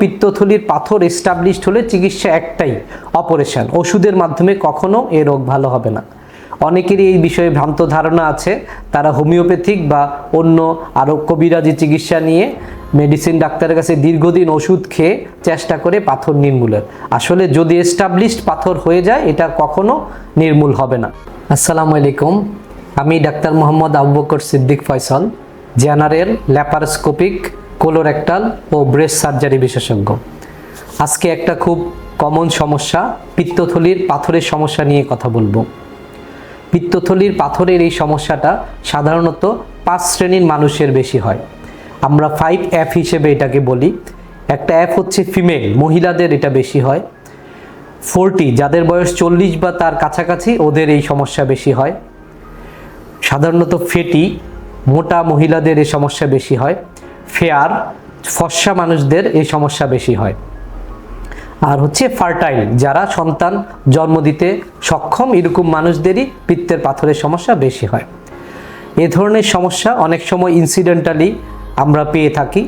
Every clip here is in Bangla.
পিত্তথলির পাথর এস্টাবলিশড হলে চিকিৎসা একটাই অপারেশন ওষুধের মাধ্যমে কখনো এ রোগ ভালো হবে না। অনেকেরই এই বিষয়ে ভ্রান্ত ধারণা আছে। তারা হোমিওপ্যাথিক বা অন্য আরও কবিরাজি চিকিৎসা নিয়ে মেডিসিন ডাক্তারের কাছে দীর্ঘদিন ওষুধ খেয়ে চেষ্টা করে পাথর নির্মূলের। আসলে যদি এস্টাবলিশড পাথর হয়ে যায়, এটা কখনো নির্মূল হবে না। আসসালামু আলাইকুম। আমি doctor Mohammad Abu Bakar Siddique Faisal, general laparoscopic colorectal ও ব্রেস্ট সার্জারি বিশেষজ্ঞ। আজকে একটা খুব কমন সমস্যা, পিত্তথলির পাথরের সমস্যা নিয়ে কথা বলব। পিত্তথলির পাথরের এই সমস্যাটা সাধারণত পাঁচ শ্রেণির মানুষের বেশি হয়। আমরা ফাইভ এফ হিসেবে এটাকে বলি। একটা অ্যাপ হচ্ছে ফিমেল মহিলাদের এটা বেশি হয়। ফোরটি যাদের বয়স চল্লিশ বা তার কাছাকাছি, ওদের এই সমস্যা বেশি হয়। সাধারণত ফেটি, মোটা মহিলাদের এই সমস্যা বেশি হয়। ফেয়ার ফর্সা মানুষদের এই সমস্যা বেশি হয়। আর হচ্ছে ফার্টাইল, যারা সন্তান জন্ম দিতে সক্ষম, এরকম মানুষদেরই পিত্তের পাথরের সমস্যা বেশি হয়। এ ধরনের সমস্যা অনেক সময় ইনসিডেন্টালি আমরা পেয়ে থাকি।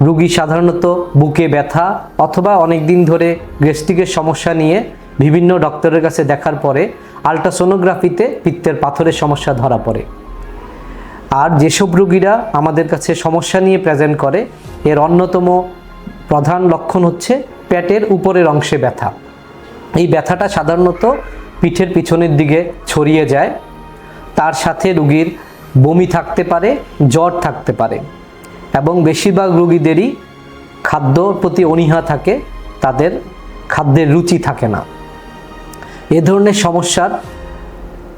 রুগী সাধারণত বুকে ব্যথা অথবা অনেক দিন ধরে গ্যাস্ট্রিকের সমস্যা নিয়ে বিভিন্ন ডক্টরের কাছে দেখার পরে আলট্রাসোনোগ্রাফিতে পিত্তের পাথরের সমস্যা ধরা পড়ে। আর যেসব রুগীরা আমাদের কাছে সমস্যা নিয়ে প্রেজেন্ট করে, এর অন্যতম প্রধান লক্ষণ হচ্ছে পেটের উপরের অংশে ব্যথা। এই ব্যথাটা সাধারণত পিঠের পিছনের দিকে ছড়িয়ে যায়। তার সাথে রুগীর বমি থাকতে পারে, জ্বর থাকতে পারে এবং বেশিরভাগ রুগীদেরই খাদ্যর প্রতি অনীহা থাকে, তাদের খাদ্যের রুচি থাকে না। এ ধরনের সমস্যার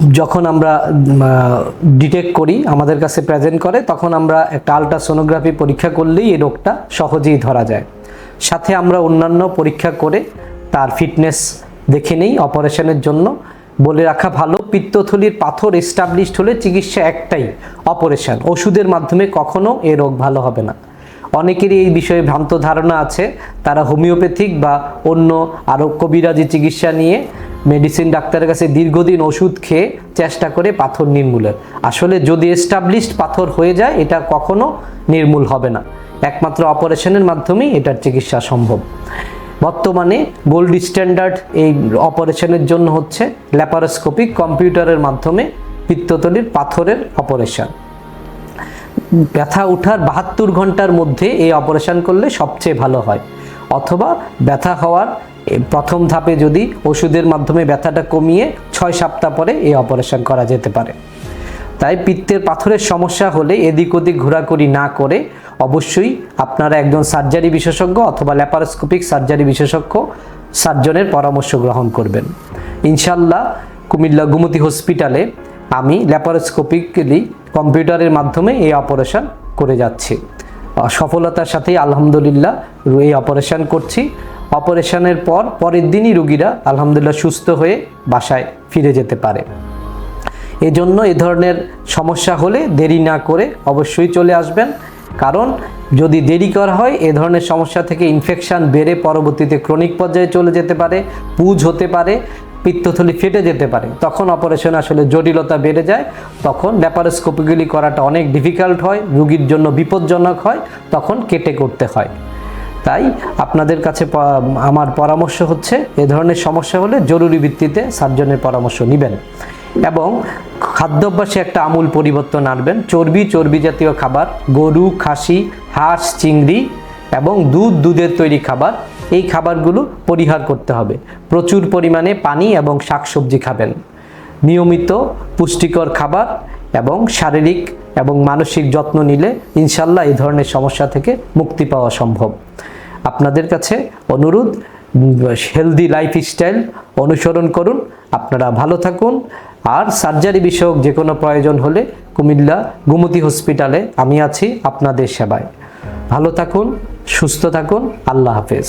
যখন আমরা ডিটেক্ট করি, আমাদের কাছে প্রেজেন্ট করে, তখন আমরা একটা আলট্রাসোনোগ্রাফি পরীক্ষা করলেই এই রোগটা সহজেই ধরা যায়। সাথে আমরা অন্যান্য পরীক্ষা করে তার ফিটনেস দেখে নেই অপারেশনের জন্য। বলে রাখা ভালো, পিত্তথলির পাথর এস্টাবলিশড হলে চিকিৎসা একটাই অপারেশন ওষুধের মাধ্যমে কখনো এ রোগ ভালো হবে না। অনেকেরই এই বিষয়ে ভ্রান্ত ধারণা আছে। তারা হোমিওপ্যাথিক বা অন্য আরও কবিরাজি চিকিৎসা নিয়ে মেডিসিন ডাক্তারের কাছে দীর্ঘদিন ওষুধ খেয়ে চেষ্টা করে পাথর নির্মূলের। আসলে যদি এস্টাবলিশড পাথর হয়ে যায়, এটা কখনো নির্মূল হবে না। একমাত্র অপারেশনের মাধ্যমেই এটার চিকিৎসা সম্ভব। বর্তমানে গোল্ড স্ট্যান্ডার্ড এই অপারেশনের জন্য হচ্ছে ল্যাপারোস্কোপিক কম্পিউটারের মাধ্যমে পিত্ততলির পাথরের অপারেশন। ব্যথা ওঠার বাহাত্তর ঘণ্টার মধ্যে এই অপারেশন করলে সবচেয়ে ভালো হয়। অথবা ব্যথা হওয়ার প্রথম ধাপে যদি ওষুধের মাধ্যমে ব্যথাটা কমিয়ে ছয় সপ্তাহ পরে এই অপারেশন করা যেতে পারে। তাই পিত্তের পাথরের সমস্যা হলে এদিক ওদিক ঘোরাঘুরি না করে অবশ্যই আপনারা একজন সার্জারি বিশেষজ্ঞ অথবা ল্যাপারোস্কোপিক সার্জারি বিশেষজ্ঞ সার্জনের পরামর্শ গ্রহণ করবেন। ইনশাল্লাহ কুমিল্লা গুমতি হসপিটালে আমি ল্যাপারোস্কোপিক্যালি কম্পিউটারের মাধ্যমে এই অপারেশন করে যাচ্ছি। সফলতার সাথেই আলহামদুলিল্লাহ এই অপারেশন করছি। অপারেশনের পর পরের দিনই রুগীরা আলহামদুলিল্লাহ সুস্থ হয়ে বাসায় ফিরে যেতে পারে। এজন্য এ ধরনের সমস্যা হলে দেরি না করে অবশ্যই চলে আসবেন। কারণ যদি দেরি করা হয়, এ ধরনের সমস্যা থেকে ইনফেকশন বেড়ে পরবর্তীতে ক্রনিক পর্যায়ে চলে যেতে পারে, পুজ হতে পারে, পিত্তথলি ফেটে যেতে পারে। তখন অপারেশন আসলে জটিলতা বেড়ে যায়। তখন ল্যাপারোস্কোপিগুলি করাটা অনেক ডিফিকাল্ট হয়, রুগীর জন্য বিপজ্জনক হয়, তখন কেটে করতে হয়। তাই আপনাদের কাছে আমার পরামর্শ হচ্ছে, এ ধরনের সমস্যা হলে জরুরি ভিত্তিতে সার্জনের পরামর্শ নেবেন। এবং খাদ্যাভ্যাসে একটা আমূল পরিবর্তন আনবেন। চর্বি চর্বি জাতীয় খাবার, গরু, খাসি, হাঁস, চিংড়ি এবং দুধ, দুধের তৈরি খাবার, এই খাবারগুলো পরিহার করতে হবে। প্রচুর পরিমাণে পানি এবং শাকসবজি খাবেন। নিয়মিত পুষ্টিকর খাবার এবং শারীরিক এবং মানসিক যত্ন নিলে ইনশাল্লাহ এই ধরনের সমস্যা থেকে মুক্তি পাওয়া সম্ভব। আপনাদের কাছে অনুরোধ হেলদি লাইফস্টাইল অনুসরণ করুন, আপনারা ভালো থাকুন। আর সার্জারি বিষয়ক যে কোনো প্রয়োজন হলে কুমিল্লা গুমতি হসপিটালে আমি আছি আপনাদের সেবায়। ভালো থাকুন, সুস্থ থাকুন, আল্লাহ হাফেজ।